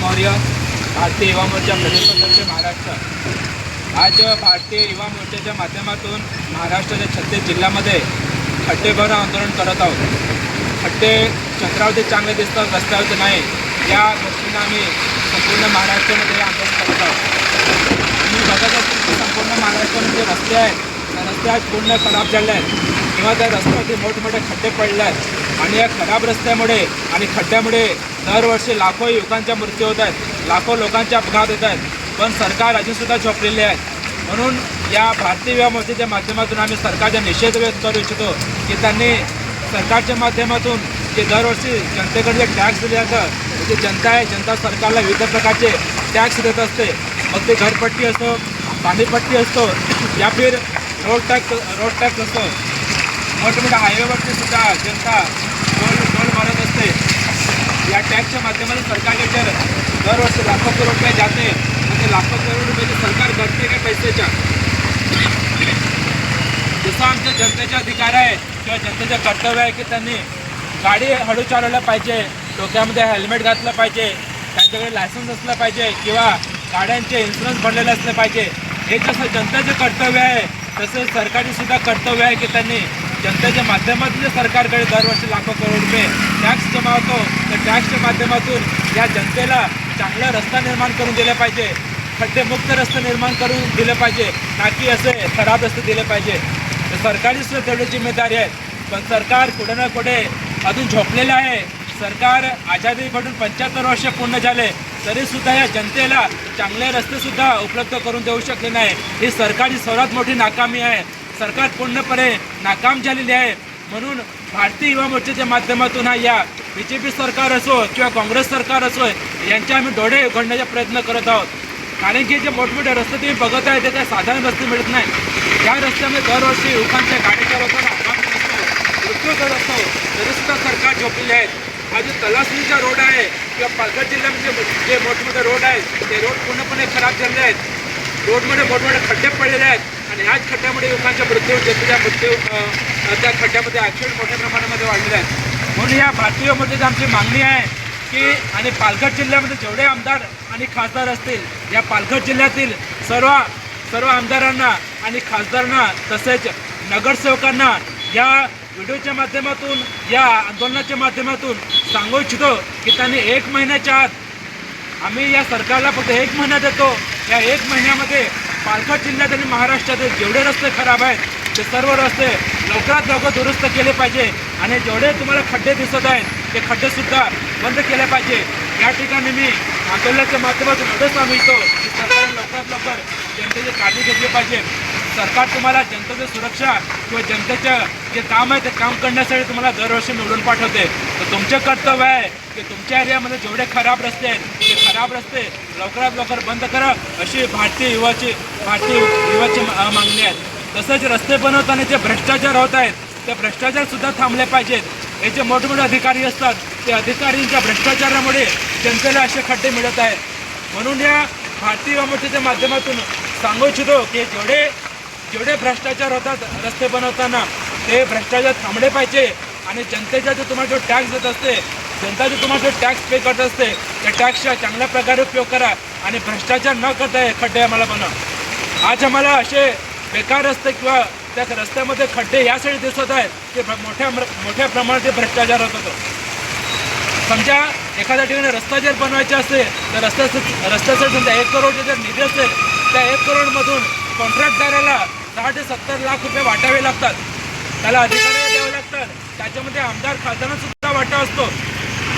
मौर्य भारतीय युवा मोर्चा प्रदेशाध्यक्ष महाराष्ट्र. आज भारतीय युवा मोर्चाच्या माध्यमातून महाराष्ट्राच्या छत्तीस जिल्ह्यामध्ये खड्डेभर आंदोलन करत आहोत. खड्डे चंद्रावरती चांगले दिसतात रस्त्यावरती नाही. या गोष्टींना आम्ही संपूर्ण महाराष्ट्रामध्ये आंदोलन करत आहोत. तुम्ही बघत असेल की संपूर्ण महाराष्ट्रामध्ये रस्ते आहेत त्या रस्ते आज पूर्ण खराब झाले आहेत. किंवा त्या रस्त्यावरती मोठमोठे खड्डे पडले आहेत. आणि या खराब रस्त्यामुळे आणि खड्ड्यामुळे दरवर्षी लाखो युवकांच्या मृत्यू होत आहेत लाखो लोकांचे अपघात होत आहेत. पण सरकार अजूनसुद्धा झोपलेले आहे. म्हणून या भारतीय विवाह मोर्चाच्या माध्यमातून आम्ही सरकारचा निषेध व्यक्त करू इच्छितो की त्यांनी सरकारच्या माध्यमातून जे दरवर्षी जनतेकडे जे टॅक्स दिले जातं जे म्हणजे जनता आहे जनता सरकारला विविध प्रकारचे टॅक्स देत असते. मग ते घरपट्टी असो पाणीपट्टी असतो या फिर रोड टॅक्स रोड टॅक्स असतो मोठमोठ्या हायवेवरती सुद्धा जनता टोल टोल भरत असते. या टॅक्सच्या माध्यमातून सरकारचे जर दरवर्षी म्हणजे लाखो करोड रुपये जाते तर ते लाखो करोड रुपये सरकार करते काय पैशाच्या? जसं आमच्या जनतेचे अधिकार आहे किंवा जनतेचं कर्तव्य आहे की त्यांनी गाडी हळू चालवलं पाहिजे डोक्यामध्ये हेल्मेट घातलं पाहिजे त्यांच्याकडे लायसन्स असलं पाहिजे किंवा गाड्यांचे इन्शुरन्स भरलेले असले पाहिजे. हे जसं जनतेचं कर्तव्य आहे तसं सरकारचे सुद्धा कर्तव्य आहे की त्यांनी जनतेच्या माध्यमातून जे सरकारकडे दरवर्षी लाखो करोड रुपये टॅक्स जमा होतो तर टॅक्सच्या माध्यमातून या जनतेला चांगला रस्ता निर्माण करून दिले पाहिजे खड्डेमुक्त रस्ते निर्माण करून दिले पाहिजे ना की असे खराब रस्ते दिले पाहिजे. तर सरकारची सुद्धा तेवढी जिम्मेदारी आहे पण सरकार कुठे ना कुठे अजून झोपलेलं आहे. सरकार आझादीकडून पंच्याहत्तर वर्ष पूर्ण झाले तरी सुद्धा या जनतेला चांगले रस्तेसुद्धा उपलब्ध करून देऊ शकले नाही. ही सरकारची सर्वात मोठी नाकामी आहे. सरकार पूर्णपणे नाकाम झालेली आहे. म्हणून भारतीय युवा मोर्चाच्या माध्यमातून हा या बी जे पी सरकार असो किंवा काँग्रेस सरकार असो यांचे आम्ही डोळे उघडण्याचा प्रयत्न करत आहोत. कारण की जे मोठमोठे रस्ते तुम्ही बघत आहे ते काय साधारण रस्ते मिळत नाही. या रस्त्यामध्ये दरवर्षी युवकांच्या गाडीच्या लोकांना अपघात असतो मृत्यू करत असतो तरीसुद्धा सरकार झोपलेले आहेत हा जो तलासरीचा रोड आहे किंवा पालघर जिल्ह्यामध्ये जे मोठमोठे रोड आहेत ते रोड पूर्णपणे खराब झालेले आहेत. रोडमध्ये मोठमोठे खड्डे पडलेले आहेत. आणि ह्याच खड्ड्यामुळे युवकांच्या मृत्यू जनतेच्या मृत्यू त्या खड्ड्यामध्ये ॲक्सिडेंट मोठ्या प्रमाणामध्ये वाढलेले आहेत. म्हणून या भारतीयमध्ये आमची मागणी आहे की आणि पालघर जिल्ह्यामध्ये जेवढे आमदार आणि खासदार असतील या पालघर जिल्ह्यातील सर्व सर्व आमदारांना आणि खासदारांना तसेच नगरसेवकांना या व्हिडिओच्या माध्यमातून या आंदोलनाच्या माध्यमातून सांगू इच्छितो की त्यांनी एक महिन्याच्या आत आम्ही या सरकारला फक्त एक महिना देतो. या एक महिन्यामध्ये पालघर जिल्ह्यात आणि महाराष्ट्रातील जेवढे रस्ते खराब आहेत ते सर्व रस्ते लवकरात लवकर दुरुस्त केले पाहिजे. आणि जेवढे तुम्हाला खड्डे दिसत आहेत ते खड्डेसुद्धा बंद केले पाहिजे. या ठिकाणी मी आंदोलनाच्या माध्यमातून एवढं सांगिततो की सरकारने लवकरात लवकर जनतेची काळजी घेतली पाहिजे. सरकार तुम्हाला जनतेची सुरक्षा किंवा जनतेचं जे काम आहे ते काम करण्यासाठी तुम्हाला दरवर्षी निवडून पाठवते. तर तुमचे कर्तव्य आहे की तुमच्या एरियामध्ये जेवढे खराब रस्ते आहेत खराब रस्ते लवकरात लवकर बंद करा अशी भारतीय युवाची भारतीय युवाची मा- मागणी आहे. तसंच रस्ते बनवताना जे भ्रष्टाचार होत आहेत ते भ्रष्टाचार सुद्धा थांबले पाहिजेत. हे जे मोठमोठे अधिकारी असतात ते अधिकारींच्या भ्रष्टाचारामुळे जनतेला असे खड्डे मिळत आहेत. म्हणून या भारतीय युवा माध्यमातून सांगू इच्छितो की जेवढे जेवढे भ्रष्टाचार होतात रस्ते बनवताना ते भ्रष्टाचार थांबले पाहिजे. आणि जनतेचा जो तुम्हाला जो टॅक्स देत असते जनता जे तुम्हाला जो टॅक्स पे करत असते त्या टॅक्सचा चांगल्या प्रकारे उपयोग करा आणि भ्रष्टाचार न करता हे खड्डे आम्हाला बनवा. आज आम्हाला असे बेकार रस्ते किंवा त्या रस्त्यामध्ये खड्डे यासाठी दिसत आहेत की मोठ्या मोठ्या प्रमाणात ते भ्रष्टाचार होत होतो. समजा एखाद्या ठिकाणी रस्ता जर बनवायचा असेल तर रस्त्याचं रस्त्यासाठी समजा एक करोडचे जर निधी असेल त्या एक करोडमधून कॉन्ट्रॅक्टदाराला दहा ते सत्तर लाख रुपये वाटावे लागतात. त्याला अधिकाऱ्याला द्यावे लागतात. त्याच्यामध्ये आमदार खासदारांसुद्धा वाटा असतो.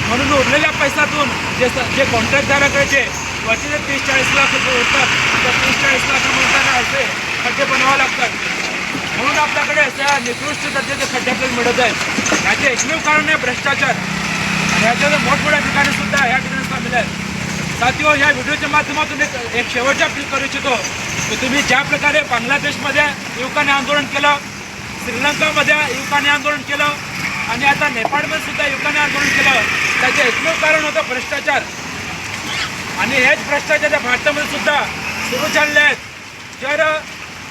म्हणून उरलेल्या पैशातून जे स- जे कॉन्ट्रॅक्टदाराकडे जे वरचे जे तीस चाळीस लाख रुपये उरतात. त्या तीस चाळीस लाख त्यांना असे खड्डे बनवावे लागतात. म्हणून आपल्याकडे अशा निकृष्ट दर्जाचे खड्डे आपल्याला मिळत आहेत. याचे एकमेव कारण आहे भ्रष्टाचार. आणि ह्याच्यात मोठमोठ्या ठिकाणी सुद्धा या ठिकाणी सामील आहेत. साथीओ ह्या व्हिडिओच्या माध्यमातून एक एक शेवटच्या अपील करू इच्छितो की तुम्ही ज्या प्रकारे बांगलादेशमध्ये युवकांनी आंदोलन केलं श्रीलंकामध्ये युवकांनी आंदोलन केलं आणि आता नेपाळमध्ये सुद्धा युवकांनी आंदोलन केलं त्याचं एकमेव कारण होतं भ्रष्टाचार. आणि हेच भ्रष्टाचार भारतामध्ये सुद्धा सुरू झालेले आहेत. जर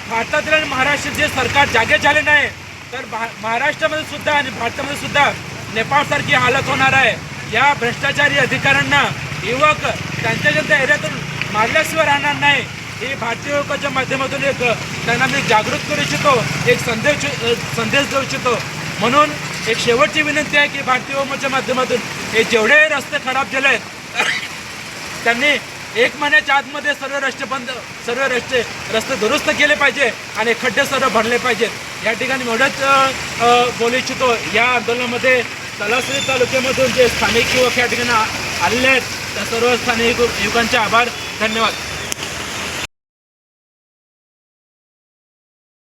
भारतातील आणि महाराष्ट्रात जे सरकार जागे झाले नाही तर भा महाराष्ट्रामध्ये सुद्धा आणि भारतामध्ये सुद्धा नेपाळसारखी हालत होणार आहे. या भ्रष्टाचारी अधिकाऱ्यांना युवक त्यांच्या जनता एरियातून मारल्याशिवाय राहणार नाही. ही भारतीय युवकाच्या माध्यमातून एक त्यांना मी जागृत करू इच्छितो एक संदेश संदेश देऊ इच्छितो. म्हणून एक शेवटची विनंती आहे की भारतीय युवकाच्या माध्यमातून हे जेवढे रस्ते खराब झाले आहेत त्यांनी एक महिन्याच्या आतमध्ये सर्व रस्ते बंद सर्व रस्ते रस्ते दुरुस्त केले पाहिजे आणि खड्डे सर्व भरले पाहिजेत. या ठिकाणी एवढंच बोलू इच्छितो या आंदोलनामध्ये तलासरी तालुक्यामधून जे स्थानिक युवक या ठिकाणी आलेले आहेत त्या सर्व स्थानिक युवकांचे आभार धन्यवाद.